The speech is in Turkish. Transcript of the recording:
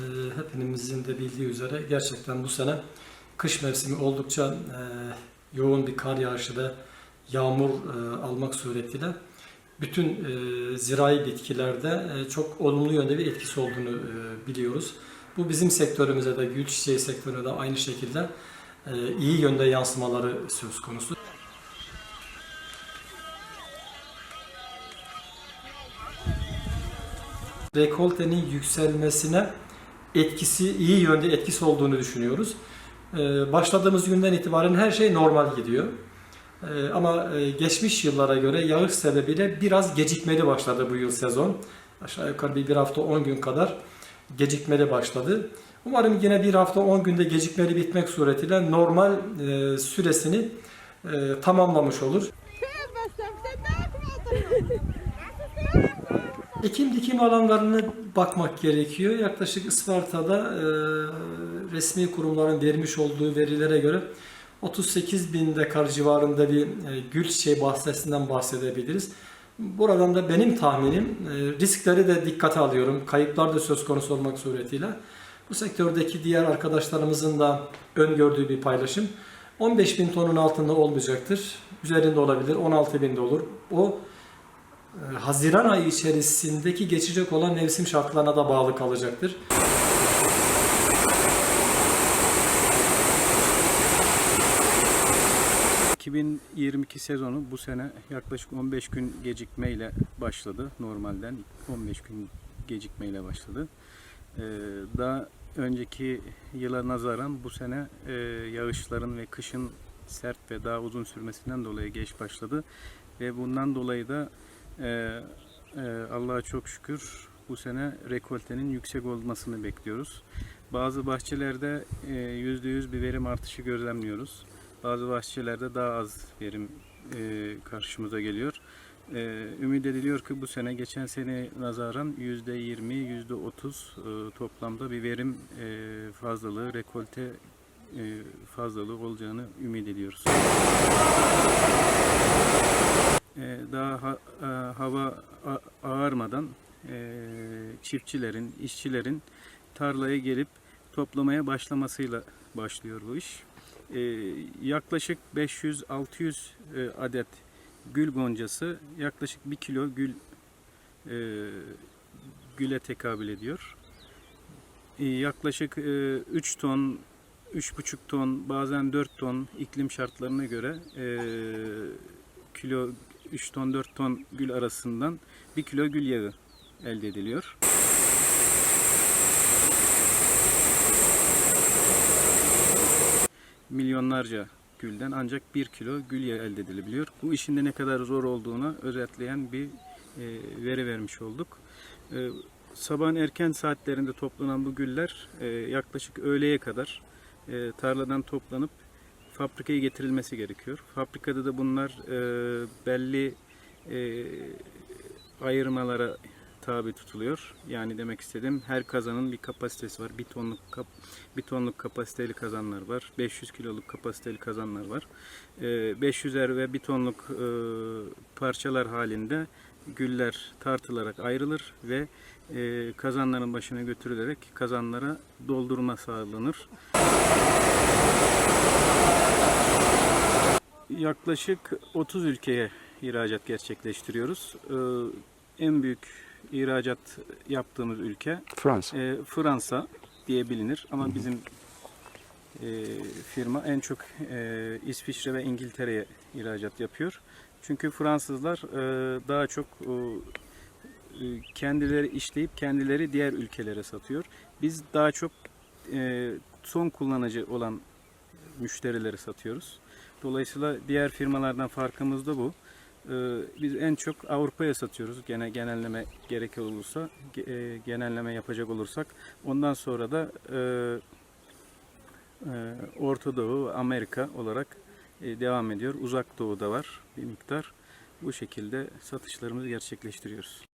Ee, Hepimizin de bildiği üzere gerçekten bu sene kış mevsimi oldukça e, yoğun bir kar yağışı ve yağmur e, almak suretiyle bütün e, zirai bitkilerde e, çok olumlu yönde bir etkisi olduğunu e, biliyoruz. Bu bizim sektörümüze de gül çiçeği sektörüne de aynı şekilde e, iyi yönde yansımaları söz konusu. rekoltenin yükselmesine etkisi iyi yönde etkisi olduğunu düşünüyoruz. Ee, Başladığımız günden itibaren her şey normal gidiyor. Ee, Ama e, geçmiş yıllara göre yağış sebebiyle biraz gecikmeli başladı bu yıl sezon. Aşağı yukarı bir, bir hafta 10 gün kadar gecikmeli başladı. Umarım yine bir hafta 10 günde gecikmeli bitmek suretiyle normal e, süresini e, tamamlamış olur. Ekim dikim alanlarına bakmak gerekiyor. Yaklaşık Isparta'da e, resmi kurumların vermiş olduğu verilere göre 38 bin dekar civarında bir e, gül çiçeği bahçesinden bahsedebiliriz. Buradan da benim tahminim e, riskleri de dikkate alıyorum. Kayıplar da söz konusu olmak suretiyle. Bu sektördeki diğer arkadaşlarımızın da öngördüğü bir paylaşım. 15 bin tonun altında olmayacaktır. Üzerinde olabilir. 16 bin de olur. O Haziran ayı içerisindeki geçecek olan mevsim şartlarına da bağlı kalacaktır. ...2022 sezonu bu sene yaklaşık 15 gün gecikmeyle başladı. Normalden 15 gün gecikmeyle başladı. Ee, daha önceki yıla nazaran bu sene e, yağışların ve kışın sert ve daha uzun sürmesinden dolayı geç başladı. Ve bundan dolayı da e, e, Allah'a çok şükür bu sene rekoltenin yüksek olmasını bekliyoruz. Bazı bahçelerde e, %100 bir verim artışı gözlemliyoruz. Bazı bahçelerde daha az verim e, karşımıza geliyor. E, ümit ediliyor ki bu sene geçen sene nazaran %20, %30 e, toplamda bir verim e, fazlalığı, rekolte e, fazlalığı olacağını ümit ediyoruz. E, daha ha- e, hava ağarmadan e, çiftçilerin, işçilerin tarlaya gelip toplamaya başlamasıyla başlıyor bu iş. E, yaklaşık 500-600 e, adet gül goncası yaklaşık 1 kilo gül güle tekabül ediyor. E, yaklaşık 3 ton, 3,5 ton, bazen 4 ton iklim şartlarına göre e, kilo 3 ton 4 ton gül arasından 1 kilo gül yağı elde ediliyor. Milyonlarca gülden ancak 1 kilo gül yağı elde edilebiliyor. Bu işin de ne kadar zor olduğunu özetleyen bir e, veri vermiş olduk. E, sabahın erken saatlerinde toplanan bu güller e, yaklaşık öğleye kadar tarladan toplanıp fabrikaya getirilmesi gerekiyor. Fabrikada da bunlar e, belli e, ayırmalara tabi tutuluyor. Yani demek istedim her kazanın bir kapasitesi var. Bir tonluk kap, bir tonluk kapasiteli kazanlar var. 500 kiloluk kapasiteli kazanlar var. E, 500'er ve bir tonluk e, parçalar halinde güller tartılarak ayrılır ve e, kazanların başına götürülerek kazanlara doldurma sağlanır. Yaklaşık 30 ülkeye ihracat gerçekleştiriyoruz. Ee, en büyük ihracat yaptığımız ülke Fransa. e, Fransa diye bilinir ama bizim e, firma en çok e, İsviçre ve İngiltere'ye ihracat yapıyor. Çünkü Fransızlar e, daha çok e, e, kendileri işleyip kendileri diğer ülkelere satıyor. Biz daha çok son kullanıcı olan müşterilere satıyoruz. Dolayısıyla diğer firmalardan farkımız da bu. Biz en çok Avrupa'ya satıyoruz. Gene genelleme gerek olursa, ge- genelleme yapacak olursak. Ondan sonra da Orta Doğu, Amerika olarak devam ediyor. Uzak Doğu'da var bir miktar. Bu şekilde satışlarımızı gerçekleştiriyoruz.